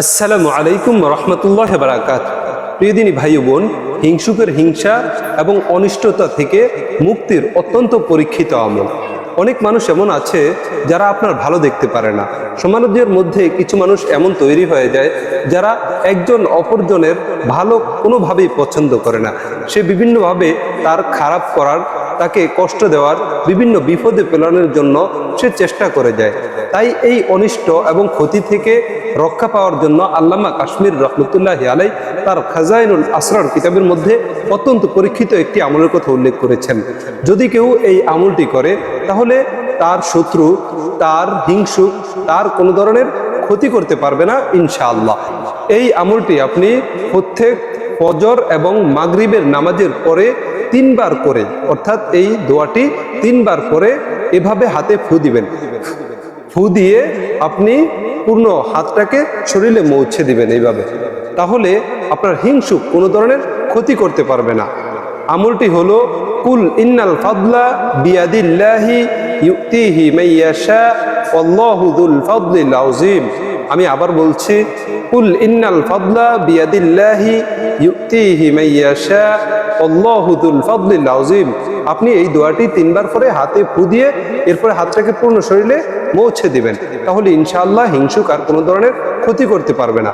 আসসালামু আলাইকুম রহমতুল্লাহ বারাকাত প্রিয়দিনী ভাই বোন, হিংসুকের হিংসা এবং অনিষ্টতা থেকে মুক্তির অত্যন্ত পরীক্ষিত আমল। অনেক মানুষ এমন আছে যারা আপনার ভালো দেখতে পারে না। সমাজের মধ্যে কিছু মানুষ এমন তৈরি হয়ে যায় যারা একজন অপরজনের ভালো কোনোভাবেই পছন্দ করে না। সে বিভিন্নভাবে তার খারাপ করার, তাকে কষ্ট দেওয়ার, বিভিন্ন বিপদে ফেলানোর জন্য সে চেষ্টা করে যায়। তাই এই অনিষ্ট এবং ক্ষতি থেকে রক্ষা পাওয়ার জন্য আল্লামা কাশ্মীর রহমতুল্লাহ আলাই তার খাজাইনুল আসরার কিতাবের মধ্যে অত্যন্ত পরীক্ষিত একটি আমলের কথা উল্লেখ করেছেন। যদি কেউ এই আমলটি করে, তাহলে তার শত্রু, তার হিংসুক তার কোনো ধরনের ক্ষতি করতে পারবে না ইনশাআল্লাহ। এই আমলটি আপনি প্রত্যেক ফজর এবং মাগরিবের নামাজের পরে তিনবার করে, অর্থাৎ এই দোয়াটি তিনবার করে এভাবে হাতে ফু দিবেন। ফু দিয়ে আপনি পূর্ণ হাতটাকে শরীরে মৌছে দিবেন এইভাবে। তাহলে আপনার হিংসুক কোনো ধরনের ক্ষতি করতে পারবে না। আমলটি হলো, কুল ইন্নাল ফাদলা বিয়াদিল্লাহি ইউতিহি মাইয়াশা আল্লাহু যুল ফাদলিল আযীম। আমি আবার বলছি, কুল ইন্নাল ফাদলা বিয়াদিল্লাহি ইউতিহি মাইয়াশা আল্লাহু যুল ফাদলিল আযীম। আপনি এই দোয়াটি তিনবার পরে হাতে ফু দিয়ে এরপরে হাতটাকে পূর্ণ শরীরে মৌছে দিবেন, তাহলে ইনশাআল্লাহ হিংসুক আর কোনো ধরনের ক্ষতি করতে পারবে না।